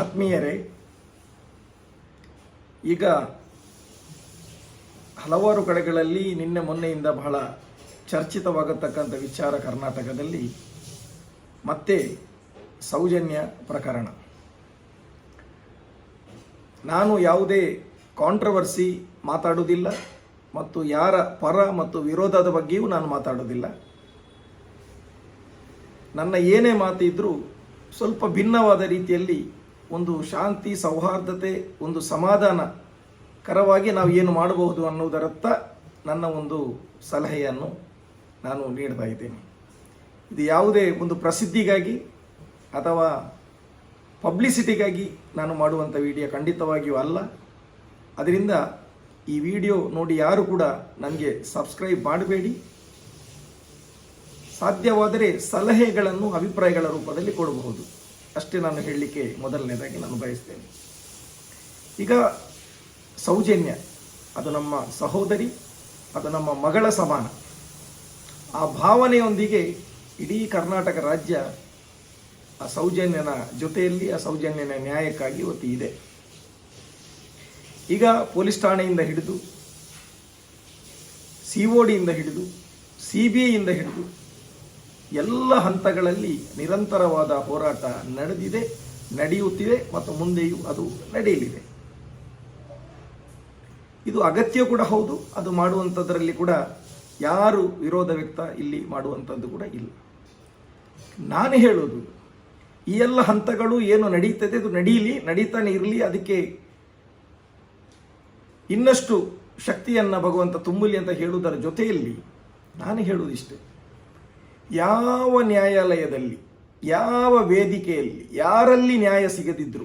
ಆತ್ಮೀಯರೇ, ಈಗ ಹಲವಾರು ಕಡೆಗಳಲ್ಲಿ ನಿನ್ನೆ ಮೊನ್ನೆಯಿಂದ ಬಹಳ ಚರ್ಚಿತವಾಗತಕ್ಕಂಥ ವಿಚಾರ ಕರ್ನಾಟಕದಲ್ಲಿ ಮತ್ತೆ ಸೌಜನ್ಯ ಪ್ರಕರಣ. ನಾನು ಯಾವುದೇ ಕಾಂಟ್ರವರ್ಸಿ ಮಾತಾಡುವುದಿಲ್ಲ ಮತ್ತು ಯಾರ ಪರ ಮತ್ತು ವಿರೋಧದ ಬಗ್ಗೆಯೂ ನಾನು ಮಾತಾಡೋದಿಲ್ಲ ನನ್ನ ಏನೇ ಮಾತಿದ್ರೂ ಸ್ವಲ್ಪ ಭಿನ್ನವಾದ ರೀತಿಯಲ್ಲಿ ಒಂದು ಶಾಂತಿ, ಸೌಹಾರ್ದತೆ, ಒಂದು ಸಮಾಧಾನಕರವಾಗಿ ನಾವು ಏನು ಮಾಡಬಹುದು ಅನ್ನೋದರತ್ತ ನನ್ನ ಒಂದು ಸಲಹೆಯನ್ನು ನಾನು ನೀಡ್ತಾ ಇದ್ದೇನೆ. ಇದು ಯಾವುದೇ ಒಂದು ಪ್ರಸಿದ್ಧಿಗಾಗಿ ಅಥವಾ ಪಬ್ಲಿಸಿಟಿಗಾಗಿ ನಾನು ಮಾಡುವಂಥ ವಿಡಿಯೋ ಖಂಡಿತವಾಗಿಯೂ ಅಲ್ಲ. ಅದರಿಂದ ಈ ವಿಡಿಯೋ ನೋಡಿ ಯಾರು ಕೂಡ ನನಗೆ ಸಬ್ಸ್ಕ್ರೈಬ್ ಮಾಡಬೇಡಿ. ಸಾಧ್ಯವಾದರೆ ಸಲಹೆಗಳನ್ನು, ಅಭಿಪ್ರಾಯಗಳ ರೂಪದಲ್ಲಿ ಕೊಡಬಹುದು. ಅಷ್ಟೇ ನಾನು ಹೇಳಲಿಕ್ಕೆ ಮೊದಲನೇದಾಗಿ ನಾನು ಬಯಸ್ತೇನೆ. ಈಗ ಸೌಜನ್ಯ, ಅದು ನಮ್ಮ ಸಹೋದರಿ, ಅದು ನಮ್ಮ ಮಗಳ ಸಮಾನ. ಆ ಭಾವನೆಯೊಂದಿಗೆ ಇಡೀ ಕರ್ನಾಟಕ ರಾಜ್ಯ ಆ ಸೌಜನ್ಯನ ಜೊತೆಯಲ್ಲಿ, ಆ ಸೌಜನ್ಯನ ನ್ಯಾಯಕ್ಕಾಗಿ ಇವತ್ತು ಇದೆ ಈಗ ಪೊಲೀಸ್ ಠಾಣೆಯಿಂದ ಹಿಡಿದು, ಸಿ ಒ ಹಿಡಿದು, ಸಿ ಬಿ ಐಯಿಂದ ಹಿಡಿದು ಎಲ್ಲ ಹಂತಗಳಲ್ಲಿ ನಿರಂತರವಾದ ಹೋರಾಟ ನಡೆದಿದೆ, ನಡೆಯುತ್ತಿದೆ ಮತ್ತು ಮುಂದೆಯೂ ಅದು ನಡೆಯಲಿದೆ. ಇದು ಅಗತ್ಯ ಕೂಡ ಹೌದು, ಅದು ಮಾಡುವಂಥದ್ರಲ್ಲಿ ಕೂಡ ಯಾರು ವಿರೋಧ ವ್ಯಕ್ತ ಇಲ್ಲಿ ಮಾಡುವಂಥದ್ದು ಕೂಡ ಇಲ್ಲ. ನಾನು ಹೇಳೋದು ಈ ಎಲ್ಲ ಹಂತಗಳು ಏನು ನಡೀತದೆ, ಅದು ನಡೀಲಿ, ನಡೀತಾನೆ ಇರಲಿ, ಅದಕ್ಕೆ ಇನ್ನಷ್ಟು ಶಕ್ತಿಯನ್ನು ಭಗವಂತ ತುಂಬಲಿ ಅಂತ ಹೇಳುವುದರ ಜೊತೆಯಲ್ಲಿ ನಾನು ಹೇಳುವುದಿಷ್ಟೇ. ಯಾವ ನ್ಯಾಯಾಲಯದಲ್ಲಿ, ಯಾವ ವೇದಿಕೆಯಲ್ಲಿ, ಯಾರಲ್ಲಿ ನ್ಯಾಯ ಸಿಗದಿದ್ದರೂ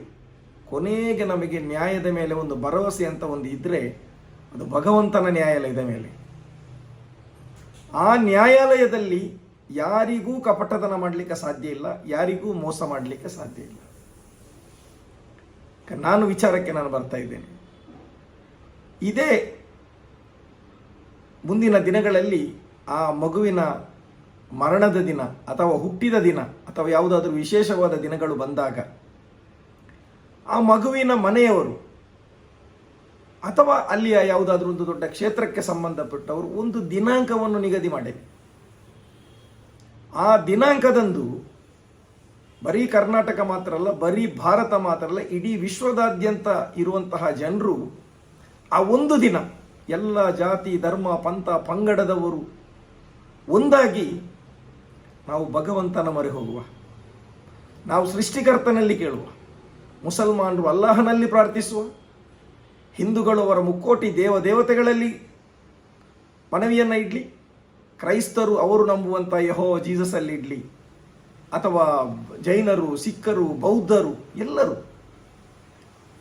ಕೊನೆಗೆ ನಮಗೆ ನ್ಯಾಯದ ಮೇಲೆ ಒಂದು ಭರವಸೆ ಅಂತ ಒಂದು ಇದ್ದರೆ ಅದು ಭಗವಂತನ ನ್ಯಾಯಾಲಯದ ಮೇಲೆ. ಆ ನ್ಯಾಯಾಲಯದಲ್ಲಿ ಯಾರಿಗೂ ಕಪಟತನ ಮಾಡಲಿಕ್ಕೆ ಸಾಧ್ಯ ಇಲ್ಲ, ಯಾರಿಗೂ ಮೋಸ ಮಾಡಲಿಕ್ಕೆ ಸಾಧ್ಯ ಇಲ್ಲ. ನಾನು ವಿಚಾರಕ್ಕೆ ನಾನು ಬರ್ತಾ ಇದ್ದೇನೆ. ಇದೇ ಮುಂದಿನ ದಿನಗಳಲ್ಲಿ ಆ ಮಗುವಿನ ಮರಣದ ದಿನ ಅಥವಾ ಹುಟ್ಟಿದ ದಿನ ಅಥವಾ ಯಾವುದಾದ್ರೂ ವಿಶೇಷವಾದ ದಿನಗಳು ಬಂದಾಗ ಆ ಮಗುವಿನ ಮನೆಯವರು ಅಥವಾ ಅಲ್ಲಿಯ ಯಾವುದಾದ್ರೂ ಒಂದು ದೊಡ್ಡ ಕ್ಷೇತ್ರಕ್ಕೆ ಸಂಬಂಧಪಟ್ಟವರು ಒಂದು ದಿನಾಂಕವನ್ನು ನಿಗದಿ ಮಾಡಿದೆ ಆ ದಿನಾಂಕದಂದು ಬರೀ ಕರ್ನಾಟಕ ಮಾತ್ರ ಅಲ್ಲ, ಬರೀ ಭಾರತ ಮಾತ್ರ ಅಲ್ಲ, ಇಡೀ ವಿಶ್ವದಾದ್ಯಂತ ಇರುವಂತಹ ಜನರು ಆ ಒಂದು ದಿನ ಎಲ್ಲ ಜಾತಿ, ಧರ್ಮ, ಪಂಥ, ಪಂಗಡದವರು ಒಂದಾಗಿ ನಾವು ಭಗವಂತನ ಮೊರೆ ಹೋಗುವ. ನಾವು ಸೃಷ್ಟಿಕರ್ತನಲ್ಲಿ ಕೇಳುವ. ಮುಸಲ್ಮಾನರು ಅಲ್ಲಾಹನಲ್ಲಿ ಪ್ರಾರ್ಥಿಸುವ. ಹಿಂದೂಗಳು ಅವರ ಮುಕ್ಕೋಟಿ ದೇವ ದೇವತೆಗಳಲ್ಲಿ ಮನವಿಯನ್ನು ಇಡ್ಲಿ. ಕ್ರೈಸ್ತರು ಅವರು ನಂಬುವಂಥ ಯಹೋ ಜೀಸಸಲ್ಲಿ ಇಡಲಿ. ಅಥವಾ ಜೈನರು, ಸಿಖ್ಖರು, ಬೌದ್ಧರು ಎಲ್ಲರೂ.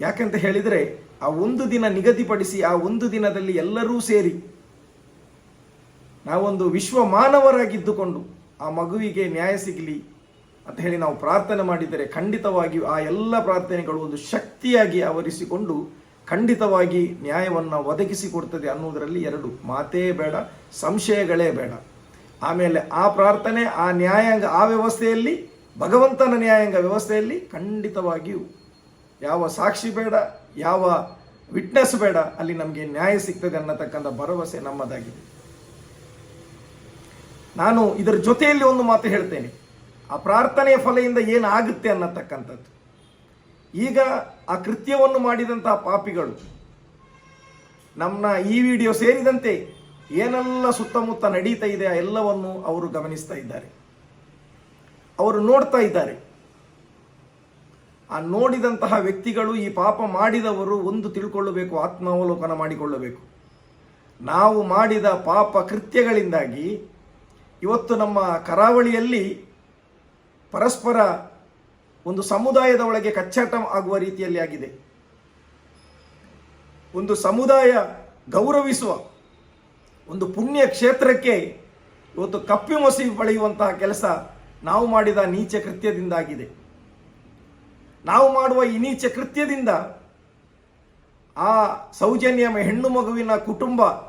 ಯಾಕೆಂತ ಹೇಳಿದರೆ ಆ ಒಂದು ದಿನ ನಿಗದಿಪಡಿಸಿ ಆ ಒಂದು ದಿನದಲ್ಲಿ ಎಲ್ಲರೂ ಸೇರಿ ನಾವೊಂದು ವಿಶ್ವ ಮಾನವರಾಗಿದ್ದುಕೊಂಡು ಆ ಮಗುವಿಗೆ ನ್ಯಾಯ ಸಿಗಲಿ ಅಂತ ಹೇಳಿ ನಾವು ಪ್ರಾರ್ಥನೆ ಮಾಡಿದರೆ ಖಂಡಿತವಾಗಿಯೂ ಆ ಎಲ್ಲ ಪ್ರಾರ್ಥನೆಗಳು ಒಂದು ಶಕ್ತಿಯಾಗಿ ಆವರಿಸಿಕೊಂಡು ಖಂಡಿತವಾಗಿ ನ್ಯಾಯವನ್ನು ಒದಗಿಸಿಕೊಡ್ತದೆ ಅನ್ನುವುದರಲ್ಲಿ ಎರಡು. ಮಾತೇ ಬೇಡ, ಸಂಶಯಗಳೇ ಬೇಡ. ಆಮೇಲೆ ಆ ಪ್ರಾರ್ಥನೆ, ಆ ನ್ಯಾಯಾಂಗ, ಆ ವ್ಯವಸ್ಥೆಯಲ್ಲಿ, ಭಗವಂತನ ನ್ಯಾಯಾಂಗ ವ್ಯವಸ್ಥೆಯಲ್ಲಿ ಖಂಡಿತವಾಗಿಯೂ ಯಾವ ಸಾಕ್ಷಿ ಬೇಡ, ಯಾವ ವಿಟ್ನೆಸ್ ಬೇಡ, ಅಲ್ಲಿ ನಮಗೆ ನ್ಯಾಯ ಸಿಗ್ತದೆ ಅನ್ನತಕ್ಕಂಥ ಭರವಸೆ ನಮ್ಮದಾಗಿದೆ. ನಾನು ಇದರ ಜೊತೆಯಲ್ಲಿ ಒಂದು ಮಾತು ಹೇಳ್ತೇನೆ. ಆ ಪ್ರಾರ್ಥನೆಯ ಫಲೆಯಿಂದ ಏನಾಗುತ್ತೆ ಅನ್ನತಕ್ಕಂಥದ್ದು. ಈಗ ಆ ಕೃತ್ಯವನ್ನು ಮಾಡಿದಂತಹ ಪಾಪಿಗಳು ನಮ್ಮ ಈ ವಿಡಿಯೋ ಸೇರಿದಂತೆ ಏನೆಲ್ಲ ಸುತ್ತಮುತ್ತ ನಡೀತಾ ಇದೆ, ಆ ಎಲ್ಲವನ್ನು ಅವರು ಗಮನಿಸ್ತಾ ಇದ್ದಾರೆ. ಅವರು ನೋಡ್ತಾ ಇದ್ದಾರೆ. ಆ ನೋಡಿದಂತಹ ವ್ಯಕ್ತಿಗಳು ಈ ಪಾಪ ಮಾಡಿದವರು ಒಂದು ತಿಳ್ಕೊಳ್ಳಬೇಕು, ಆತ್ಮಾವಲೋಕನ ಮಾಡಿಕೊಳ್ಳಬೇಕು. ನಾವು ಮಾಡಿದ ಪಾಪ ಕೃತ್ಯಗಳಿಂದಾಗಿ ಇವತ್ತು ನಮ್ಮ ಕರಾವಳಿಯಲ್ಲಿ ಪರಸ್ಪರ ಒಂದು ಸಮುದಾಯದ ಒಳಗೆ ಕಚ್ಚಾಟ ಆಗುವ ರೀತಿಯಲ್ಲಿ ಆಗಿದೆ. ಒಂದು ಸಮುದಾಯ ಗೌರವಿಸುವ ಒಂದು ಪುಣ್ಯ ಕ್ಷೇತ್ರಕ್ಕೆ ಇವತ್ತು ಕಪ್ಪಿ ಮೊಸಿ ಬಳಿಯುವಂತಹ ಕೆಲಸ ನಾವು ಮಾಡಿದ ನೀಚ ಕೃತ್ಯದಿಂದಾಗಿದೆ. ನಾವು ಮಾಡುವ ಈ ನೀಚ ಕೃತ್ಯದಿಂದ ಆ ಸೌಜನ್ಯ ಹೆಣ್ಣು ಮಗುವಿನ ಕುಟುಂಬ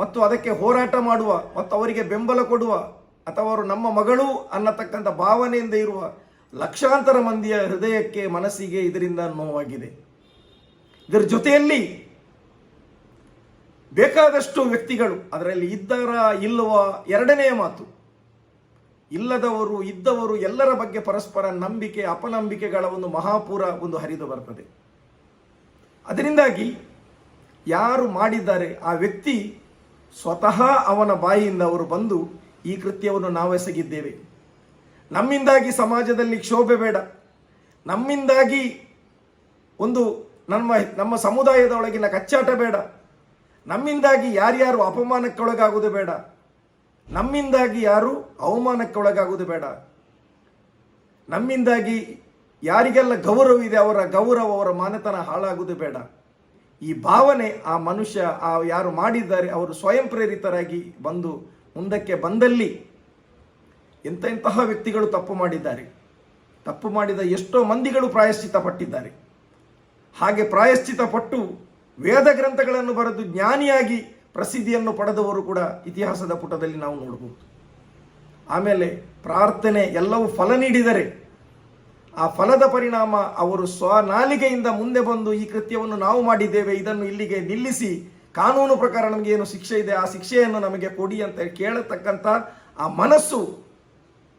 ಮತ್ತು ಅದಕ್ಕೆ ಹೋರಾಟ ಮಾಡುವ ಮತ್ತು ಅವರಿಗೆ ಬೆಂಬಲ ಕೊಡುವ ಅಥವಾ ಅವರು ನಮ್ಮ ಮಗಳು ಅನ್ನತಕ್ಕಂಥ ಭಾವನೆಯಿಂದ ಇರುವ ಲಕ್ಷಾಂತರ ಮಂದಿಯ ಹೃದಯಕ್ಕೆ ಮನಸ್ಸಿಗೆ ಇದರಿಂದ ನೋವಾಗಿದೆ. ಇದರ ಜೊತೆಯಲ್ಲಿ ಬೇಕಾದಷ್ಟು ವ್ಯಕ್ತಿಗಳು ಅದರಲ್ಲಿ ಇದ್ದಾರ ಇಲ್ಲವ ಎರಡನೆಯ ಮಾತು, ಇಲ್ಲದವರು, ಇದ್ದವರು ಎಲ್ಲರ ಬಗ್ಗೆ ಪರಸ್ಪರ ನಂಬಿಕೆ, ಅಪನಂಬಿಕೆಗಳ ಒಂದು ಮಹಾಪೂರ ಒಂದು ಹರಿದು ಬರ್ತದೆ. ಅದರಿಂದಾಗಿ ಯಾರು ಮಾಡಿದ್ದಾರೆ ಆ ವ್ಯಕ್ತಿ ಸ್ವತಃ ಅವನ ಬಾಯಿಯಿಂದ ಅವರು ಬಂದು ಈ ಕೃತ್ಯವನ್ನು ನಾವೆಸಗಿದ್ದೇವೆ. ನಮ್ಮಿಂದಾಗಿ ಸಮಾಜದಲ್ಲಿ ಕ್ಷೋಭೆ ಬೇಡ. ನಮ್ಮಿಂದಾಗಿ ಒಂದು ನಮ್ಮ ನಮ್ಮ ಸಮುದಾಯದ ಒಳಗಿನ ಕಚ್ಚಾಟ ಬೇಡ. ನಮ್ಮಿಂದಾಗಿ ಯಾರ್ಯಾರು ಅಪಮಾನಕ್ಕೊಳಗಾಗುವುದು ಬೇಡ. ನಮ್ಮಿಂದಾಗಿ ಯಾರು ಅವಮಾನಕ್ಕೊಳಗಾಗುವುದು ಬೇಡ. ನಮ್ಮಿಂದಾಗಿ ಯಾರಿಗೆಲ್ಲ ಗೌರವ ಇದೆ ಅವರ ಗೌರವ ಅವರ ಮಾನತನ ಹಾಳಾಗುವುದು ಬೇಡ. ಈ ಭಾವನೆ ಆ ಮನುಷ್ಯ, ಆ ಯಾರು ಮಾಡಿದ್ದಾರೆ, ಅವರು ಸ್ವಯಂ ಪ್ರೇರಿತರಾಗಿ ಬಂದು ಮುಂದಕ್ಕೆ ಬಂದಲ್ಲಿ ಎಂತೆಂತಹ ವ್ಯಕ್ತಿಗಳು ತಪ್ಪು ಮಾಡಿದ್ದಾರೆ? ತಪ್ಪು ಮಾಡಿದ ಎಷ್ಟೋ ಮಂದಿಗಳು ಪ್ರಾಯಶ್ಚಿತ ಪಟ್ಟಿದ್ದಾರೆ ಹಾಗೆ ಪ್ರಾಯಶ್ಚಿತ ಪಟ್ಟು ವೇದ ಗ್ರಂಥಗಳನ್ನು ಬರೆದು ಜ್ಞಾನಿಯಾಗಿ ಪ್ರಸಿದ್ಧಿಯನ್ನು ಪಡೆದವರು ಕೂಡ ಇತಿಹಾಸದ ಪುಟದಲ್ಲಿ ನಾವು ನೋಡಬಹುದು. ಆಮೇಲೆ ಪ್ರಾರ್ಥನೆ ಎಲ್ಲವೂ ಫಲ ನೀಡಿದರೆ ಆ ಫಲದ ಪರಿಣಾಮ ಅವರು ಸ್ವನಾಲಿಗೆಯಿಂದ ಮುಂದೆ ಬಂದು ಈ ಕೃತ್ಯವನ್ನು ನಾವು ಮಾಡಿದ್ದೇವೆ, ಇದನ್ನು ಇಲ್ಲಿಗೆ ನಿಲ್ಲಿಸಿ. ಕಾನೂನು ಪ್ರಕಾರ ನಮಗೆ ಏನು ಶಿಕ್ಷೆ ಇದೆ, ಆ ಶಿಕ್ಷೆಯನ್ನು ನಮಗೆ ಕೊಡಿ ಅಂತ ಕೇಳತಕ್ಕಂಥ ಆ ಮನಸ್ಸು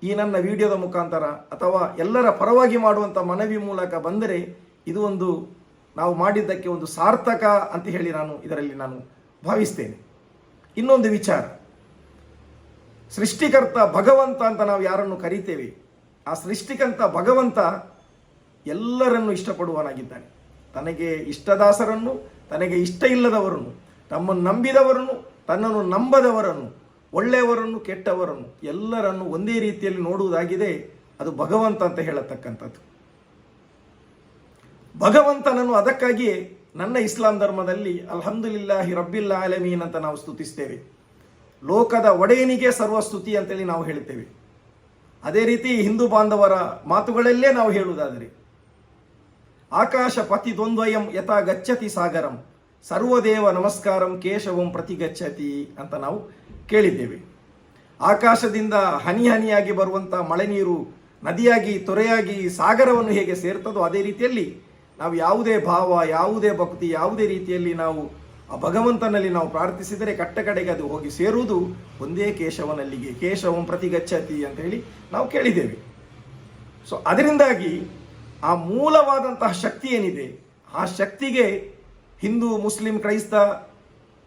ಈ ನನ್ನ ವಿಡಿಯೋದ ಮುಖಾಂತರ ಅಥವಾ ಎಲ್ಲರ ಪರವಾಗಿ ಮಾಡುವಂಥ ಮನವಿ ಮೂಲಕ ಬಂದರೆ ಇದು ಒಂದು ನಾವು ಮಾಡಿದ್ದಕ್ಕೆ ಒಂದು ಸಾರ್ಥಕ ಅಂತ ಹೇಳಿ ನಾನು ಇದರಲ್ಲಿ ನಾನು ಭಾವಿಸ್ತೇನೆ. ಇನ್ನೊಂದು ವಿಚಾರ. ಸೃಷ್ಟಿಕರ್ತ ಭಗವಂತ ಅಂತ ನಾವು ಯಾರನ್ನು ಕರಿತೇವೆ? ಆ ಸೃಷ್ಟಿಕಂತ ಭಗವಂತ ಎಲ್ಲರನ್ನು ಇಷ್ಟಪಡುವನಾಗಿದ್ದಾನೆ ತನಗೆ ಇಷ್ಟದಾಸರನ್ನು, ತನಗೆ ಇಷ್ಟ ಇಲ್ಲದವರನ್ನು, ತಮ್ಮನ್ನು ನಂಬಿದವರನ್ನು, ತನ್ನನ್ನು ನಂಬದವರನ್ನು, ಒಳ್ಳೆಯವರನ್ನು ಕೆಟ್ಟವರನ್ನು ಎಲ್ಲರನ್ನು ಒಂದೇ ರೀತಿಯಲ್ಲಿ ನೋಡುವುದಾಗಿದೆ. ಅದು ಭಗವಂತ ಅಂತ ಹೇಳತಕ್ಕಂಥದ್ದು. ಭಗವಂತನನ್ನು ಅದಕ್ಕಾಗಿಯೇ ನನ್ನ ಇಸ್ಲಾಂ ಧರ್ಮದಲ್ಲಿ ಅಲ್ಹಮ್ದುಲಿಲ್ಲಾಹಿ ರಬ್ಬಿಲ್ ಆಲಮೀನ್ ಅಂತ ನಾವು ಸ್ತುತಿಸ್ತೇವೆ. ಲೋಕದ ಒಡೆಯನಿಗೆ ಸರ್ವಸ್ತುತಿ ಅಂತೇಳಿ ನಾವು ಹೇಳ್ತೇವೆ ಅದೇ ರೀತಿ ಹಿಂದೂ ಬಾಂಧವರ ಮಾತುಗಳಲ್ಲೇ ನಾವು ಹೇಳುವುದಾದರೆ, ಆಕಾಶ ಪತಿ ದ್ವಂದ್ವಯಂ ಯಥಾ ಗಚ್ಚತಿ ಸಾಗರಂ, ಸರ್ವದೇವ ನಮಸ್ಕಾರಂ ಕೇಶವಂ ಪ್ರತಿಗಚ್ಚತಿ ಅಂತ ನಾವು ಕೇಳಿದ್ದೇವೆ. ಆಕಾಶದಿಂದ ಹನಿ ಹನಿಯಾಗಿ ಬರುವಂಥ ಮಳೆ ನೀರು ನದಿಯಾಗಿ, ತೊರೆಯಾಗಿ ಸಾಗರವನ್ನು ಹೇಗೆ ಸೇರ್ತದೋ ಅದೇ ರೀತಿಯಲ್ಲಿ ನಾವು ಯಾವುದೇ ಭಾವ, ಯಾವುದೇ ಭಕ್ತಿ, ಯಾವುದೇ ರೀತಿಯಲ್ಲಿ ನಾವು ಆ ಭಗವಂತನಲ್ಲಿ ನಾವು ಪ್ರಾರ್ಥಿಸಿದರೆ ಕಟ್ಟ ಕಡೆಗೆ ಅದು ಹೋಗಿ ಸೇರುವುದು ಒಂದೇ ಕೇಶವನಲ್ಲಿಗೆ. ಕೇಶವಂ ಪ್ರತಿಗಚ್ಚತಿ ಅಂತ ಹೇಳಿ ನಾವು ಕೇಳಿದ್ದೇವೆ. ಸೊ ಅದರಿಂದಾಗಿ ಆ ಮೂಲವಾದಂತಹ ಶಕ್ತಿ ಏನಿದೆ? ಆ ಶಕ್ತಿಗೆ ಹಿಂದೂ, ಮುಸ್ಲಿಂ, ಕ್ರೈಸ್ತ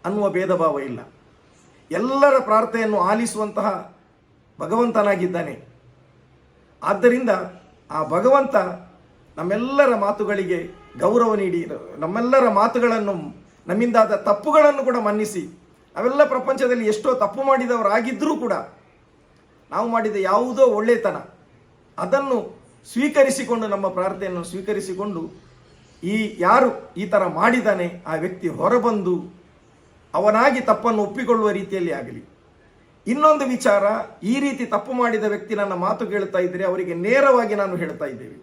ಅನ್ನುವ ಭೇದ ಭಾವ ಇಲ್ಲ. ಎಲ್ಲರ ಪ್ರಾರ್ಥನೆಯನ್ನು ಆಲಿಸುವಂತಹ ಭಗವಂತನಾಗಿದ್ದಾನೆ. ಆದ್ದರಿಂದ ಆ ಭಗವಂತ ನಮ್ಮೆಲ್ಲರ ಮಾತುಗಳಿಗೆ ಗೌರವ ನೀಡಿ, ನಮ್ಮೆಲ್ಲರ ಮಾತುಗಳನ್ನು ನಮ್ಮಿಂದಾದ ತಪ್ಪುಗಳನ್ನು ಕೂಡ ಮನ್ನಿಸಿ. ಅವೆಲ್ಲ ಪ್ರಪಂಚದಲ್ಲಿ ಎಷ್ಟೋ ತಪ್ಪು ಮಾಡಿದವರಾಗಿದ್ದರೂ ಕೂಡ ನಾವು ಮಾಡಿದ ಯಾವುದೋ ಒಳ್ಳೆತನ, ಅದನ್ನು ಸ್ವೀಕರಿಸಿಕೊಂಡು, ನಮ್ಮ ಪ್ರಾರ್ಥನೆಯನ್ನು ಸ್ವೀಕರಿಸಿಕೊಂಡು ಈ ಯಾರು ಈ ಥರ ಮಾಡಿದ್ದಾನೆ ಆ ವ್ಯಕ್ತಿ ಹೊರಬಂದು ಅವನಾಗಿ ತಪ್ಪನ್ನು ಒಪ್ಪಿಕೊಳ್ಳುವ ರೀತಿಯಲ್ಲಿ ಆಗಲಿ. ಇನ್ನೊಂದು ವಿಚಾರ, ಈ ರೀತಿ ತಪ್ಪು ಮಾಡಿದ ವ್ಯಕ್ತಿ ನನ್ನ ಮಾತು ಕೇಳ್ತಾ ಇದ್ದರೆ ಅವರಿಗೆ ನೇರವಾಗಿ ನಾನು ಹೇಳ್ತಾ ಇದ್ದೇವೆ.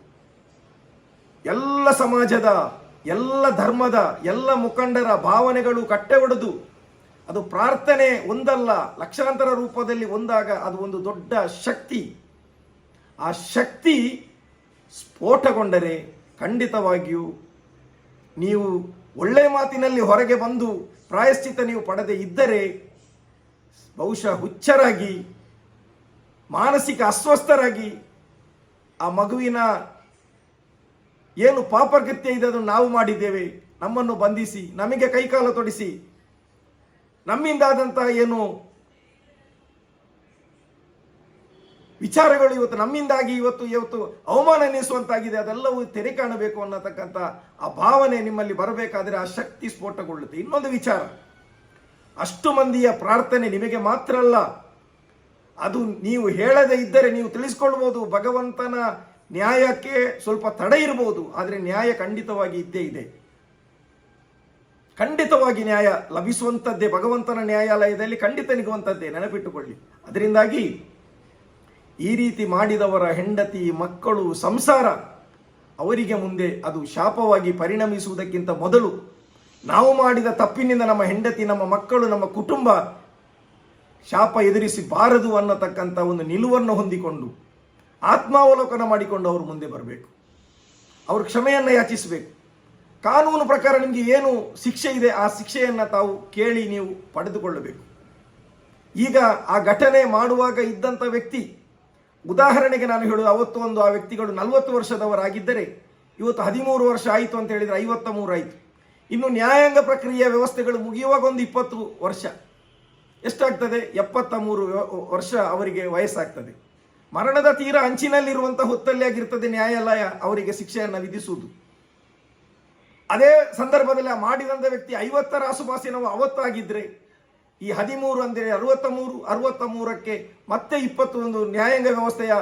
ಎಲ್ಲ ಸಮಾಜದ ಎಲ್ಲ ಧರ್ಮದ, ಎಲ್ಲ ಮುಖಂಡರ ಭಾವನೆಗಳು ಕಟ್ಟೆ ಒಡೆದು ಅದು ಪ್ರಾರ್ಥನೆ ಒಂದಲ್ಲ, ಲಕ್ಷಾಂತರ ರೂಪದಲ್ಲಿ ಒಂದಾಗ ಅದು ಒಂದು ದೊಡ್ಡ ಶಕ್ತಿ. ಆ ಶಕ್ತಿ ಸ್ಫೋಟಗೊಂಡರೆ ಖಂಡಿತವಾಗಿಯೂ ನೀವು ಒಳ್ಳೆಯ ಮಾತಿನಲ್ಲಿ ಹೊರಗೆ ಬಂದು ಪ್ರಾಯಶ್ಚಿತ ನೀವು ಪಡೆದೇ ಇದ್ದರೆ ಬಹುಶಃ ಹುಚ್ಚರಾಗಿ, ಮಾನಸಿಕ ಅಸ್ವಸ್ಥರಾಗಿ ಆ ಮಗುವಿನ ಏನು ಪಾಪಕೃತ್ಯ ಇದೆ ಅದನ್ನು ನಾವು ಮಾಡಿದ್ದೇವೆ. ನಮ್ಮನ್ನು ಬಂಧಿಸಿ, ನಮಗೆ ಕೈಕಾಲ ತೊಡಿಸಿ. ನಮ್ಮಿಂದಾದಂತಹ ಏನು ವಿಚಾರಗಳು ಇವತ್ತು ನಮ್ಮಿಂದಾಗಿ ಇವತ್ತು ಇವತ್ತು ಅವಮಾನ ಎನಿಸುವಂತಾಗಿದೆ, ಅದೆಲ್ಲವೂ ತೆರೆ ಕಾಣಬೇಕು ಅನ್ನತಕ್ಕಂಥ ಆ ಭಾವನೆ ನಿಮ್ಮಲ್ಲಿ ಬರಬೇಕಾದರೆ ಆ ಶಕ್ತಿ ಸ್ಫೋಟಗೊಳ್ಳುತ್ತೆ. ಇನ್ನೊಂದು ವಿಚಾರ. ಅಷ್ಟು ಮಂದಿಯ ಪ್ರಾರ್ಥನೆ ನಿಮಗೆ ಮಾತ್ರ ಅಲ್ಲ. ಅದು ನೀವು ಹೇಳದೇ ಇದ್ದರೆ ನೀವು ತಿಳಿಸ್ಕೊಳ್ಬೋದು. ಭಗವಂತನ ನ್ಯಾಯಕ್ಕೆ ಸ್ವಲ್ಪ ತಡೆ ಇರಬಹುದು ಆದರೆ ನ್ಯಾಯ ಖಂಡಿತವಾಗಿ ಇದ್ದೇ ಇದೆ. ಖಂಡಿತವಾಗಿ ನ್ಯಾಯ ಲಭಿಸುವಂಥದ್ದೇ, ಭಗವಂತನ ನ್ಯಾಯಾಲಯದಲ್ಲಿ ಖಂಡಿತ ನಿಗುವಂಥದ್ದೇ, ನೆನಪಿಟ್ಟುಕೊಳ್ಳಿ. ಅದರಿಂದಾಗಿ ಈ ರೀತಿ ಮಾಡಿದವರ ಹೆಂಡತಿ, ಮಕ್ಕಳು, ಸಂಸಾರ, ಅವರಿಗೆ ಮುಂದೆ ಅದು ಶಾಪವಾಗಿ ಪರಿಣಮಿಸುವುದಕ್ಕಿಂತ ಮೊದಲು ನಾವು ಮಾಡಿದ ತಪ್ಪಿನಿಂದ ನಮ್ಮ ಹೆಂಡತಿ, ನಮ್ಮ ಮಕ್ಕಳು, ನಮ್ಮ ಕುಟುಂಬ ಶಾಪ ಎದುರಿಸಿ ಬಾರದು ಅನ್ನತಕ್ಕಂಥ ಒಂದು ನಿಲುವನ್ನು ಹೊಂದಿಕೊಂಡು ಆತ್ಮಾವಲೋಕನ ಮಾಡಿಕೊಂಡು ಅವರು ಮುಂದೆ ಬರಬೇಕು. ಅವರು ಕ್ಷಮೆಯನ್ನು ಯಾಚಿಸಬೇಕು. ಕಾನೂನು ಪ್ರಕಾರ ನಿಮಗೆ ಏನು ಶಿಕ್ಷೆ ಇದೆ, ಆ ಶಿಕ್ಷೆಯನ್ನು ತಾವು ಕೇಳಿ ನೀವು ಪಡೆದುಕೊಳ್ಳಬೇಕು. ಈಗ ಆ ಘಟನೆ ಮಾಡುವಾಗ ಇದ್ದಂಥ ವ್ಯಕ್ತಿ, ಉದಾಹರಣೆಗೆ ನಾನು ಹೇಳುದು, ಅವತ್ತು ಒಂದು ಆ ವ್ಯಕ್ತಿಗಳು ನಲವತ್ತು ವರ್ಷದವರಾಗಿದ್ದರೆ, ಇವತ್ತು ಹದಿಮೂರು ವರ್ಷ ಆಯಿತು ಅಂತ ಹೇಳಿದರೆ ಐವತ್ತ ಮೂರಾಯಿತು ಇನ್ನು ನ್ಯಾಯಾಂಗ ಪ್ರಕ್ರಿಯೆಯ ವ್ಯವಸ್ಥೆಗಳು ಮುಗಿಯುವಾಗ ಒಂದು ಇಪ್ಪತ್ತು ವರ್ಷ. ಎಷ್ಟಾಗ್ತದೆ? ಎಪ್ಪತ್ತ ಮೂರು ವರ್ಷ ಅವರಿಗೆ ವಯಸ್ಸಾಗ್ತದೆ. ಮರಣದ ತೀರ ಅಂಚಿನಲ್ಲಿರುವಂಥ ಹೊತ್ತಲ್ಲಿ ಆಗಿರ್ತದೆ ನ್ಯಾಯಾಲಯ ಅವರಿಗೆ ಶಿಕ್ಷೆಯನ್ನು ವಿಧಿಸುವುದು. ಅದೇ ಸಂದರ್ಭದಲ್ಲಿ ಆ ಮಾಡಿದಂಥ ವ್ಯಕ್ತಿ ಐವತ್ತರ ಆಸುಪಾಸಿನವು ಅವತ್ತಾಗಿದ್ರೆ ಈ ಹದಿಮೂರು ಅಂದರೆ ಅರವತ್ತ ಮೂರು ಅರವತ್ತ ಮೂರಕ್ಕೆ ಮತ್ತೆ ಇಪ್ಪತ್ತೊಂದು ನ್ಯಾಯಾಂಗ ವ್ಯವಸ್ಥೆಯ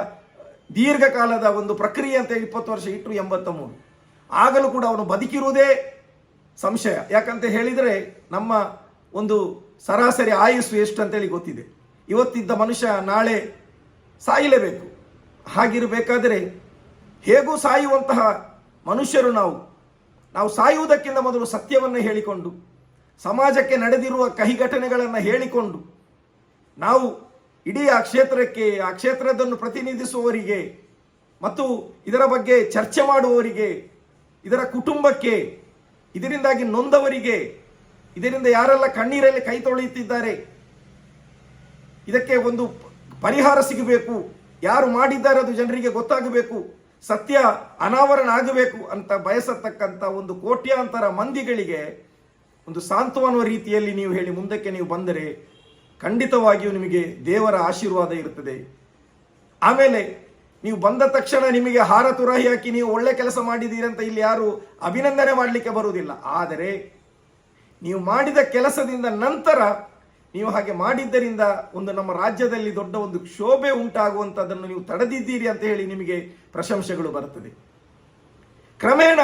ದೀರ್ಘಕಾಲದ ಒಂದು ಪ್ರಕ್ರಿಯೆ ಅಂತ ಇಪ್ಪತ್ತು ವರ್ಷ ಇಟ್ಟು ಎಂಬತ್ತ ಮೂರು ಆಗಲೂ ಕೂಡ ಅವನು ಬದುಕಿರುವುದೇ ಸಂಶಯ. ಯಾಕಂತ ಹೇಳಿದರೆ ನಮ್ಮ ಒಂದು ಸರಾಸರಿ ಆಯುಸ್ಸು ಎಷ್ಟು ಅಂತೇಳಿ ಗೊತ್ತಿದೆ. ಇವತ್ತಿದ್ದ ಮನುಷ್ಯ ನಾಳೆ ಸಾಯಲೇಬೇಕು. ಹಾಗಿರಬೇಕಾದರೆ ಹೇಗೂ ಸಾಯುವಂತಹ ಮನುಷ್ಯರು ನಾವು. ನಾವು ಸಾಯುವುದಕ್ಕಿಂತ ಮೊದಲು ಸತ್ಯವನ್ನು ಹೇಳಿಕೊಂಡು, ಸಮಾಜಕ್ಕೆ ನಡೆದಿರುವ ಕಹಿ ಘಟನೆಗಳನ್ನು ಹೇಳಿಕೊಂಡು, ನಾವು ಇಡೀ ಆ ಕ್ಷೇತ್ರಕ್ಕೆ, ಆ ಕ್ಷೇತ್ರದನ್ನು ಪ್ರತಿನಿಧಿಸುವವರಿಗೆ ಮತ್ತು ಇದರ ಬಗ್ಗೆ ಚರ್ಚೆ ಮಾಡುವವರಿಗೆ, ಇದರ ಕುಟುಂಬಕ್ಕೆ, ಇದರಿಂದಾಗಿ ನೊಂದವರಿಗೆ, ಇದರಿಂದ ಯಾರೆಲ್ಲ ಕಣ್ಣೀರಲ್ಲಿ ಕೈ ತೊಳೆಯುತ್ತಿದ್ದಾರೆ, ಇದಕ್ಕೆ ಒಂದು ಪರಿಹಾರ ಸಿಗಬೇಕು. ಯಾರು ಮಾಡಿದ್ದಾರೆ ಅದು ಜನರಿಗೆ ಗೊತ್ತಾಗಬೇಕು. ಸತ್ಯ ಅನಾವರಣ ಆಗಬೇಕು ಅಂತ ಬಯಸತಕ್ಕಂಥ ಒಂದು ಕೋಟ್ಯಾಂತರ ಮಂದಿಗಳಿಗೆ ಒಂದು ಸಾಂತ್ವನ ರೀತಿಯಲ್ಲಿ ನೀವು ಹೇಳಿ ಮುಂದಕ್ಕೆ ನೀವು ಬಂದರೆ ಖಂಡಿತವಾಗಿಯೂ ನಿಮಗೆ ದೇವರ ಆಶೀರ್ವಾದ ಇರುತ್ತದೆ. ಆಮೇಲೆ ನೀವು ಬಂದ ತಕ್ಷಣ ನಿಮಗೆ ಹಾರ ತುರಾಹಿ ಹಾಕಿ ನೀವು ಒಳ್ಳೆ ಕೆಲಸ ಮಾಡಿದ್ದೀರಂತ ಇಲ್ಲಿ ಯಾರು ಅಭಿನಂದನೆ ಮಾಡಲಿಕ್ಕೆ ಬರುವುದಿಲ್ಲ. ಆದರೆ ನೀವು ಮಾಡಿದ ಕೆಲಸದಿಂದ ನಂತರ ನೀವು ಹಾಗೆ ಮಾಡಿದ್ದರಿಂದ ಒಂದು ನಮ್ಮ ರಾಜ್ಯದಲ್ಲಿ ದೊಡ್ಡ ಒಂದು ಕ್ಷೋಭೆ ಉಂಟಾಗುವಂಥದ್ದನ್ನು ನೀವು ತಡೆದಿದ್ದೀರಿ ಅಂತ ಹೇಳಿ ನಿಮಗೆ ಪ್ರಶಂಸೆಗಳು ಬರುತ್ತದೆ. ಕ್ರಮೇಣ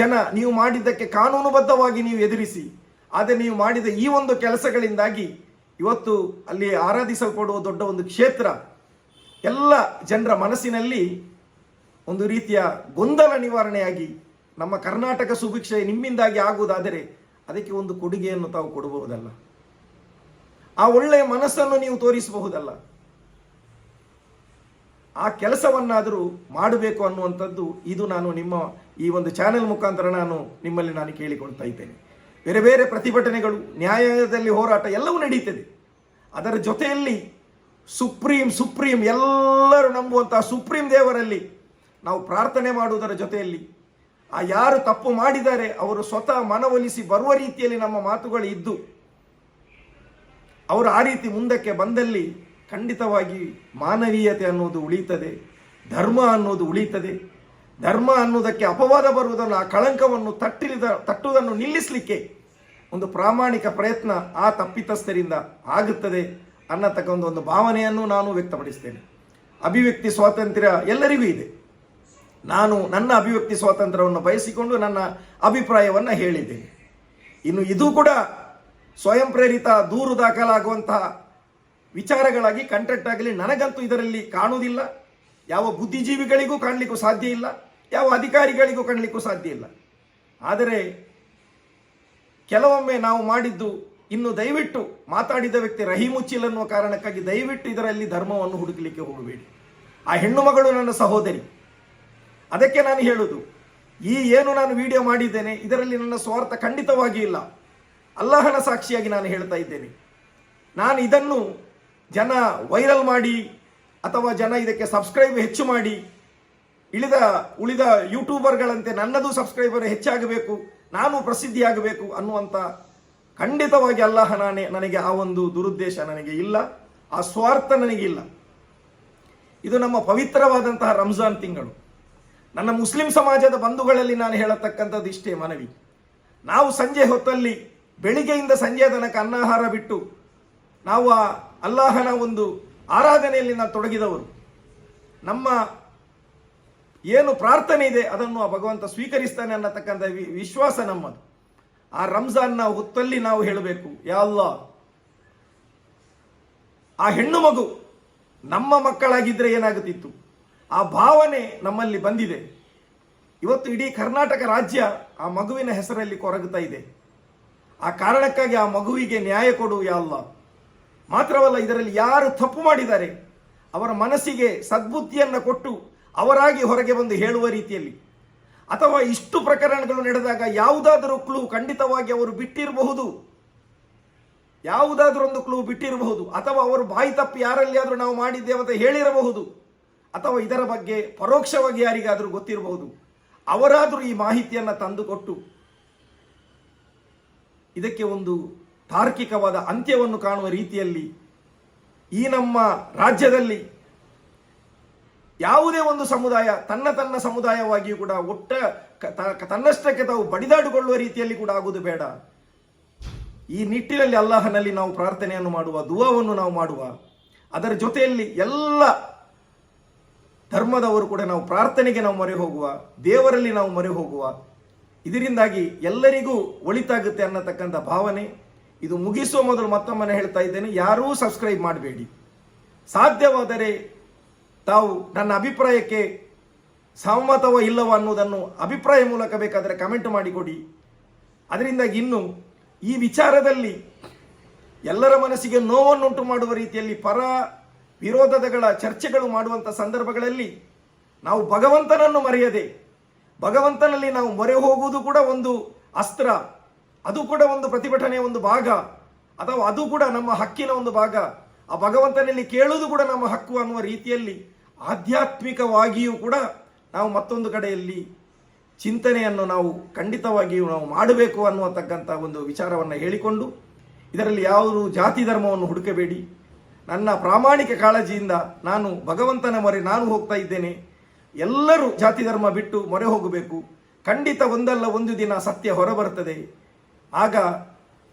ಜನ ನೀವು ಮಾಡಿದ್ದಕ್ಕೆ ಕಾನೂನುಬದ್ಧವಾಗಿ ನೀವು ಎದುರಿಸಿ, ಆದರೆ ನೀವು ಮಾಡಿದ ಈ ಒಂದು ಕೆಲಸಗಳಿಂದಾಗಿ ಇವತ್ತು ಅಲ್ಲಿ ಆರಾಧಿಸಲ್ಪಡುವ ದೊಡ್ಡ ಒಂದು ಕ್ಷೇತ್ರ, ಎಲ್ಲ ಜನರ ಮನಸ್ಸಿನಲ್ಲಿ ಒಂದು ರೀತಿಯ ಗೊಂದಲ ನಿವಾರಣೆಯಾಗಿ ನಮ್ಮ ಕರ್ನಾಟಕ ಸುಭಿಕ್ಷೆ ನಿಮ್ಮಿಂದಾಗಿ ಆಗುವುದಾದರೆ ಅದಕ್ಕೆ ಒಂದು ಕೊಡುಗೆಯನ್ನು ತಾವು ಕೊಡಬಹುದಲ್ಲ. ಆ ಒಳ್ಳೆಯ ಮನಸ್ಸನ್ನು ನೀವು ತೋರಿಸಬಹುದಲ್ಲ. ಆ ಕೆಲಸವನ್ನಾದರೂ ಮಾಡಬೇಕು ಅನ್ನುವಂಥದ್ದು ಇದು ನಾನು ನಿಮ್ಮ ಈ ಒಂದು ಚಾನೆಲ್ ಮುಖಾಂತರ ನಾನು ನಿಮ್ಮಲ್ಲಿ ನಾನು ಕೇಳಿಕೊಳ್ತಾ ಇದ್ದೇನೆ. ಬೇರೆ ಬೇರೆ ಪ್ರತಿಭಟನೆಗಳು ನ್ಯಾಯಾಲಯದಲ್ಲಿ ಹೋರಾಟ ಎಲ್ಲವೂ ನಡೀತದೆ. ಅದರ ಜೊತೆಯಲ್ಲಿ ಸುಪ್ರೀಂ ಸುಪ್ರೀಂ ಎಲ್ಲರೂ ನಂಬುವಂತಹ ಸುಪ್ರೀಂ ದೇವರಲ್ಲಿ ನಾವು ಪ್ರಾರ್ಥನೆ ಮಾಡುವುದರ ಜೊತೆಯಲ್ಲಿ ಆ ಯಾರು ತಪ್ಪು ಮಾಡಿದ್ದಾರೆ, ಅವರು ಸ್ವತಃ ಮನವೊಲಿಸಿ ಬರುವ ರೀತಿಯಲ್ಲಿ ನಮ್ಮ ಮಾತುಗಳು ಇದ್ದು ಅವರು ಆ ರೀತಿ ಮುಂದಕ್ಕೆ ಬಂದಲ್ಲಿ ಖಂಡಿತವಾಗಿ ಮಾನವೀಯತೆ ಅನ್ನೋದು ಉಳಿತದೆ ಧರ್ಮ ಅನ್ನೋದು ಉಳಿತದೆ ಧರ್ಮ ಅನ್ನೋದಕ್ಕೆ ಅಪವಾದ ಬರುವುದನ್ನು, ಆ ಕಳಂಕವನ್ನು ತಟ್ಟಿದ ತಟ್ಟುವುದನ್ನು ನಿಲ್ಲಿಸಲಿಕ್ಕೆ ಒಂದು ಪ್ರಾಮಾಣಿಕ ಪ್ರಯತ್ನ ಆ ತಪ್ಪಿತಸ್ಥರಿಂದ ಆಗುತ್ತದೆ ಅನ್ನತಕ್ಕ ಒಂದು ಭಾವನೆಯನ್ನು ನಾನು ವ್ಯಕ್ತಪಡಿಸ್ತೇನೆ. ಅಭಿವ್ಯಕ್ತಿ ಸ್ವಾತಂತ್ರ್ಯ ಎಲ್ಲರಿಗೂ ಇದೆ. ನಾನು ನನ್ನ ಅಭಿವ್ಯಕ್ತಿ ಸ್ವಾತಂತ್ರ್ಯವನ್ನು ಬಯಸಿಕೊಂಡು ನನ್ನ ಅಭಿಪ್ರಾಯವನ್ನು ಹೇಳಿದ್ದೇನೆ. ಇನ್ನು ಇದು ಕೂಡ ಸ್ವಯಂ ಪ್ರೇರಿತ ದೂರು ದಾಖಲಾಗುವಂತಹ ವಿಚಾರಗಳಾಗಿ ಕಂಟೆಂಟ್ ಆಗಲಿ, ನನಗಂತೂ ಇದರಲ್ಲಿ ಕಾಣುವುದಿಲ್ಲ. ಯಾವ ಬುದ್ಧಿಜೀವಿಗಳಿಗೂ ಕಾಣಲಿಕ್ಕೂ ಸಾಧ್ಯ ಇಲ್ಲ. ಯಾವ ಅಧಿಕಾರಿಗಳಿಗೂ ಕಾಣಲಿಕ್ಕೂ ಸಾಧ್ಯ ಇಲ್ಲ. ಆದರೆ ಕೆಲವೊಮ್ಮೆ ನಾವು ಮಾಡಿದ್ದು ಇನ್ನು ದಯವಿಟ್ಟು ಮಾತಾಡಿದ ವ್ಯಕ್ತಿ ರಹಿಮುಚ್ಚಿಲ್ ಅನ್ನುವ ಕಾರಣಕ್ಕಾಗಿ ದಯವಿಟ್ಟು ಇದರಲ್ಲಿ ಧರ್ಮವನ್ನು ಹುಡುಕಲಿಕ್ಕೆ ಹೋಗಬೇಡಿ. ಆ ಹೆಣ್ಣು ಮಗಳು ನನ್ನ ಸಹೋದರಿ. ಅದಕ್ಕೆ ನಾನು ಹೇಳುವುದು ಈ ಏನು ನಾನು ವಿಡಿಯೋ ಮಾಡಿದ್ದೇನೆ, ಇದರಲ್ಲಿ ನನ್ನ ಸ್ವಾರ್ಥ ಖಂಡಿತವಾಗಿ ಇಲ್ಲ. ಅಲ್ಲಾಹನ ಸಾಕ್ಷಿಯಾಗಿ ನಾನು ಹೇಳ್ತಾ ಇದ್ದೇನೆ. ನಾನು ಇದನ್ನು ಜನ ವೈರಲ್ ಮಾಡಿ ಅಥವಾ ಜನ ಇದಕ್ಕೆ ಸಬ್ಸ್ಕ್ರೈಬ್ ಹೆಚ್ಚು ಮಾಡಿ, ಇಳಿದ, ಉಳಿದ ಯೂಟ್ಯೂಬರ್ಗಳಂತೆ ನನ್ನದು ಸಬ್ಸ್ಕ್ರೈಬರ್ ಹೆಚ್ಚಾಗಬೇಕು, ನಾನು ಪ್ರಸಿದ್ಧಿಯಾಗಬೇಕು ಅನ್ನುವಂಥ ಖಂಡಿತವಾಗಿ ಅಲ್ಲಾಹ ನಾನೇ, ನನಗೆ ಆ ಒಂದು ದುರುದ್ದೇಶ ನನಗೆ ಇಲ್ಲ, ಆ ಸ್ವಾರ್ಥ ನನಗಿಲ್ಲ ಇದು ನಮ್ಮ ಪವಿತ್ರವಾದಂತಹ ರಂಜಾನ್ ತಿಂಗಳು. ನನ್ನ ಮುಸ್ಲಿಂ ಸಮಾಜದ ಬಂಧುಗಳಲ್ಲಿ ನಾನು ಹೇಳತಕ್ಕಂಥದ್ದು ಇಷ್ಟೇ ಮನವಿ. ನಾವು ಸಂಜೆ ಹೊತ್ತಲ್ಲಿ ಬೆಳಿಗ್ಗೆಯಿಂದ ಸಂಜೆ ತನಕ ಅನ್ನಾಹಾರ ಬಿಟ್ಟು ನಾವು ಆ ಅಲ್ಲಾಹನ ಒಂದು ಆರಾಧನೆಯಲ್ಲಿ ನಾವು ತೊಡಗಿದವರು. ನಮ್ಮ ಏನು ಪ್ರಾರ್ಥನೆ ಇದೆ ಅದನ್ನು ಆ ಭಗವಂತ ಸ್ವೀಕರಿಸ್ತಾನೆ ಅನ್ನತಕ್ಕಂಥ ವಿಶ್ವಾಸ ನಮ್ಮದು. ಆ ರಂಜಾನ್ನ ಹೊತ್ತಲ್ಲಿ ನಾವು ಹೇಳಬೇಕು, ಯಾ ಅಲ್ಲಾ ಆ ಹೆಣ್ಣು ಮಗು ನಮ್ಮ ಮಕ್ಕಳಾಗಿದ್ದರೆ ಏನಾಗುತ್ತಿತ್ತು? ಆ ಭಾವನೆ ನಮ್ಮಲ್ಲಿ ಬಂದಿದೆ. ಇವತ್ತು ಇಡೀ ಕರ್ನಾಟಕ ರಾಜ್ಯ ಆ ಮಗುವಿನ ಹೆಸರಲ್ಲಿ ಕೊರಗುತ್ತಾ ಇದೆ. ಆ ಕಾರಣಕ್ಕಾಗಿ ಆ ಮಗುವಿಗೆ ನ್ಯಾಯ ಕೊಡು ಅಲ್ಲ ಮಾತ್ರವಲ್ಲ ಇದರಲ್ಲಿ ಯಾರು ತಪ್ಪು ಮಾಡಿದ್ದಾರೆ? ಅವರ ಮನಸ್ಸಿಗೆ ಸದ್ಬುದ್ಧಿಯನ್ನು ಕೊಟ್ಟು ಅವರಾಗಿ ಹೊರಗೆ ಬಂದು ಹೇಳುವ ರೀತಿಯಲ್ಲಿ. ಅಥವಾ ಇಷ್ಟು ಪ್ರಕರಣಗಳು ನಡೆದಾಗ ಯಾವುದಾದರೂ ಕ್ಲೂ ಖಂಡಿತವಾಗಿ ಅವರು ಬಿಟ್ಟಿರಬಹುದು? ಯಾವುದಾದ್ರೂ ಒಂದು ಕ್ಲೂ ಬಿಟ್ಟಿರಬಹುದು. ಅಥವಾ ಅವರು ಬಾಯಿ ತಪ್ಪಿ ಯಾರಲ್ಲಿಯಾದರೂ ನಾವು ಮಾಡಿದ್ದೇವೆ ಅಂತ ಹೇಳಿರಬಹುದು? ಅಥವಾ ಇದರ ಬಗ್ಗೆ ಪರೋಕ್ಷವಾಗಿ ಯಾರಿಗಾದರೂ ಗೊತ್ತಿರಬಹುದು? ಅವರಾದರೂ ಈ ಮಾಹಿತಿಯನ್ನು ತಂದುಕೊಟ್ಟು ಇದಕ್ಕೆ ಒಂದು ತಾರ್ಕಿಕವಾದ ಅಂತ್ಯವನ್ನು ಕಾಣುವ ರೀತಿಯಲ್ಲಿ ಈ ನಮ್ಮ ರಾಜ್ಯದಲ್ಲಿ ಯಾವುದೇ ಒಂದು ಸಮುದಾಯ, ತನ್ನ ತನ್ನ ಸಮುದಾಯವಾಗಿಯೂ ಕೂಡ ಒಟ್ಟ ತನ್ನಷ್ಟಕ್ಕೆ ತಾವು ಬಡಿದಾಡಿಕೊಳ್ಳುವ ರೀತಿಯಲ್ಲಿ ಕೂಡ ಆಗುವುದು ಬೇಡ. ಈ ನಿಟ್ಟಿನಲ್ಲಿ ಅಲ್ಲಾಹನಲ್ಲಿ ನಾವು ಪ್ರಾರ್ಥನೆಯನ್ನು ಮಾಡುವ, ದುವಾವನ್ನು ನಾವು ಮಾಡುವ. ಅದರ ಜೊತೆಯಲ್ಲಿ ಎಲ್ಲ ಧರ್ಮದವರು ಕೂಡ ನಾವು ಪ್ರಾರ್ಥನೆಗೆ ನಾವು ಮೊರೆ ಹೋಗುವ, ದೇವರಲ್ಲಿ ನಾವು ಮೊರೆ ಹೋಗುವ. ಇದರಿಂದಾಗಿ ಎಲ್ಲರಿಗೂ ಒಳಿತಾಗುತ್ತೆ ಅನ್ನತಕ್ಕಂಥ ಭಾವನೆ. ಇದು ಮುಗಿಸುವ ಮೊದಲು ಮತ್ತೊಮ್ಮನೆ ಹೇಳ್ತಾ ಇದ್ದೇನೆ, ಯಾರೂ ಸಬ್ಸ್ಕ್ರೈಬ್ ಮಾಡಬೇಡಿ. ಸಾಧ್ಯವಾದರೆ ತಾವು ನನ್ನ ಅಭಿಪ್ರಾಯಕ್ಕೆ ಸಹಮತವೋ ಇಲ್ಲವೋ ಅನ್ನೋದನ್ನು ಅಭಿಪ್ರಾಯ ಮೂಲಕ ಬೇಕಾದರೆ ಕಮೆಂಟ್ ಮಾಡಿಕೊಡಿ ಅದರಿಂದಾಗಿ ಇನ್ನು ಈ ವಿಚಾರದಲ್ಲಿ ಎಲ್ಲರ ಮನಸ್ಸಿಗೆ ನೋವನ್ನುಂಟು ಮಾಡುವ ರೀತಿಯಲ್ಲಿ ಪರ ವಿರೋಧಗಳ ಚರ್ಚೆಗಳು ಮಾಡುವಂಥ ಸಂದರ್ಭಗಳಲ್ಲಿ ನಾವು ಭಗವಂತನನ್ನು ಮರೆಯದೆ ಭಗವಂತನಲ್ಲಿ ನಾವು ಮೊರೆ ಹೋಗುವುದು ಕೂಡ ಒಂದು ಅಸ್ತ್ರ. ಅದು ಕೂಡ ಒಂದು ಪ್ರತಿಭಟನೆಯ ಒಂದು ಭಾಗ. ಅಥವಾ ಅದು ಕೂಡ ನಮ್ಮ ಹಕ್ಕಿನ ಒಂದು ಭಾಗ. ಆ ಭಗವಂತನಲ್ಲಿ ಕೇಳುವುದು ಕೂಡ ನಮ್ಮ ಹಕ್ಕು ಅನ್ನುವ ರೀತಿಯಲ್ಲಿ ಆಧ್ಯಾತ್ಮಿಕವಾಗಿಯೂ ಕೂಡ ನಾವು ಮತ್ತೊಂದು ಕಡೆಯಲ್ಲಿ ಚಿಂತನೆಯನ್ನು ನಾವು ಖಂಡಿತವಾಗಿಯೂ ನಾವು ಮಾಡಬೇಕು ಅನ್ನುವತಕ್ಕಂಥ ಒಂದು ವಿಚಾರವನ್ನು ಹೇಳಿಕೊಂಡು, ಇದರಲ್ಲಿ ಯಾವುದು ಜಾತಿ ಧರ್ಮವನ್ನು ಹುಡುಕಬೇಡಿ. ನನ್ನ ಪ್ರಾಮಾಣಿಕ ಕಾಳಜಿಯಿಂದ ನಾನು ಭಗವಂತನ ಮೊರೆ ನಾನು ಹೋಗ್ತಾ ಇದ್ದೇನೆ. ಎಲ್ಲರೂ ಜಾತಿ ಧರ್ಮ ಬಿಟ್ಟು ಮೊರೆ ಹೋಗಬೇಕು. ಖಂಡಿತ ಒಂದಲ್ಲ ಒಂದು ದಿನ ಸತ್ಯ ಹೊರಬರ್ತದೆ. ಆಗ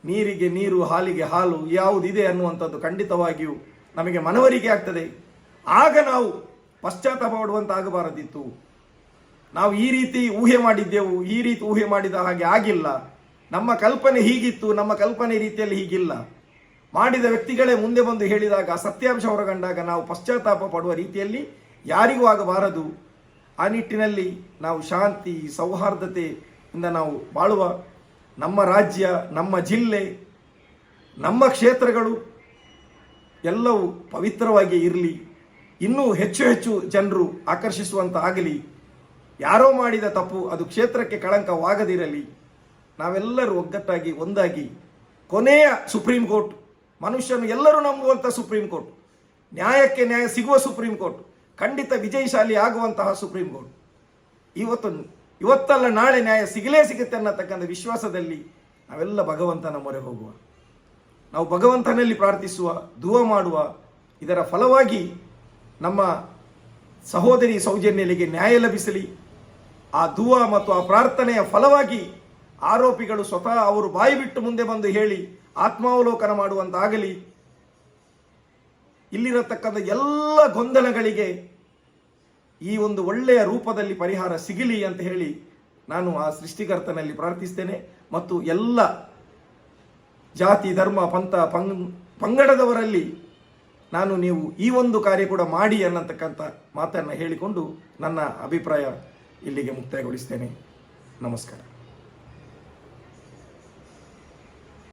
ನೀರಿಗೆ ನೀರು, ಹಾಲಿಗೆ ಹಾಲು ಯಾವುದಿದೆ ಅನ್ನುವಂಥದ್ದು ಖಂಡಿತವಾಗಿಯೂ ನಮಗೆ ಮನವರಿಕೆ ಆಗ್ತದೆ. ಆಗ ನಾವು ಪಶ್ಚಾತ್ತಾಪ ಪಡುವಂತಾಗಬಾರದಿತ್ತು ನಾವು ಈ ರೀತಿ ಊಹೆ ಮಾಡಿದ್ದೆವು, ಈ ರೀತಿ ಊಹೆ ಮಾಡಿದ ಹಾಗೆ ಆಗಿಲ್ಲ. ನಮ್ಮ ಕಲ್ಪನೆ ಹೀಗಿತ್ತು, ನಮ್ಮ ಕಲ್ಪನೆ ರೀತಿಯಲ್ಲಿ ಹೀಗಿಲ್ಲ. ಮಾಡಿದ ವ್ಯಕ್ತಿಗಳೇ ಮುಂದೆ ಬಂದು ಹೇಳಿದಾಗ, ಸತ್ಯಾಂಶ ಹೊರಗಂಡಾಗ ನಾವು ಪಶ್ಚಾತ್ತಾಪ ಪಡುವ ರೀತಿಯಲ್ಲಿ ಯಾರಿಗೂ ಆಗಬಾರದು. ಆ ನಿಟ್ಟಿನಲ್ಲಿ ನಾವು ಶಾಂತಿ ಸೌಹಾರ್ದತೆಯಿಂದ ನಾವು ಬಾಳುವ ನಮ್ಮ ರಾಜ್ಯ, ನಮ್ಮ ಜಿಲ್ಲೆ, ನಮ್ಮ ಕ್ಷೇತ್ರಗಳು ಎಲ್ಲವೂ ಪವಿತ್ರವಾಗಿ ಇರಲಿ. ಇನ್ನೂ ಹೆಚ್ಚು ಹೆಚ್ಚು ಜನರು ಆಕರ್ಷಿಸುವಂತ ಆಗಲಿ. ಯಾರೋ ಮಾಡಿದ ತಪ್ಪು ಅದು ಕ್ಷೇತ್ರಕ್ಕೆ ಕಳಂಕವಾಗದಿರಲಿ. ನಾವೆಲ್ಲರೂ ಒಗ್ಗಟ್ಟಾಗಿ ಒಂದಾಗಿ ಕೊನೆಯ ಸುಪ್ರೀಂ ಕೋರ್ಟ್, ಮನುಷ್ಯನು ಎಲ್ಲರೂ ನಂಬುವಂಥ ಸುಪ್ರೀಂ ಕೋರ್ಟ್, ನ್ಯಾಯಕ್ಕೆ ನ್ಯಾಯ ಸಿಗುವ ಸುಪ್ರೀಂ ಕೋರ್ಟ್ ಖಂಡಿತ ವಿಜಯಶಾಲಿ ಆಗುವಂತಹ ಸುಪ್ರೀಂ ಕೋರ್ಟ್. ಇವತ್ತು ಇವತ್ತಲ್ಲ ನಾಳೆ ನ್ಯಾಯ ಸಿಗಲೇ ಸಿಗುತ್ತೆ ಅನ್ನತಕ್ಕಂಥ ವಿಶ್ವಾಸದಲ್ಲಿ ನಾವೆಲ್ಲ ಭಗವಂತನ ಮೊರೆ ಹೋಗುವ. ನಾವು ಭಗವಂತನಲ್ಲಿ ಪ್ರಾರ್ಥಿಸುವ, ದುವ ಮಾಡುವ, ಇದರ ಫಲವಾಗಿ ನಮ್ಮ ಸಹೋದರಿ ಸೌಜನ್ಯಲಿಗೆ ನ್ಯಾಯ ಲಭಿಸಲಿ. ಆ ದುವ ಮತ್ತು ಆ ಪ್ರಾರ್ಥನೆಯ ಫಲವಾಗಿ ಆರೋಪಿಗಳು ಸ್ವತಃ ಅವರು ಬಾಯಿ ಬಿಟ್ಟು ಮುಂದೆ ಬಂದು ಹೇಳಿ ಆತ್ಮಾವಲೋಕನ ಮಾಡುವಂತಾಗಲಿ. ಇಲ್ಲಿರತಕ್ಕಂಥ ಎಲ್ಲ ಗೊಂದಲಗಳಿಗೆ ಈ ಒಂದು ಒಳ್ಳೆಯ ರೂಪದಲ್ಲಿ ಪರಿಹಾರ ಸಿಗಲಿ ಅಂತ ಹೇಳಿ ನಾನು ಆ ಸೃಷ್ಟಿಕರ್ತನಲ್ಲಿ ಪ್ರಾರ್ಥಿಸ್ತೇನೆ. ಮತ್ತು ಎಲ್ಲ ಜಾತಿ, ಧರ್ಮ, ಪಂಥ ಪಂಗ್ ಪಂಗಡದವರಲ್ಲಿ ನಾನು ನೀವು ಈ ಒಂದು ಕಾರ್ಯ ಕೂಡ ಮಾಡಿ ಅನ್ನತಕ್ಕಂಥ ಮಾತನ್ನು ಹೇಳಿಕೊಂಡು ನನ್ನ ಅಭಿಪ್ರಾಯ ಇಲ್ಲಿಗೆ ಮುಕ್ತಾಯಗೊಳಿಸ್ತೇನೆ. ನಮಸ್ಕಾರ.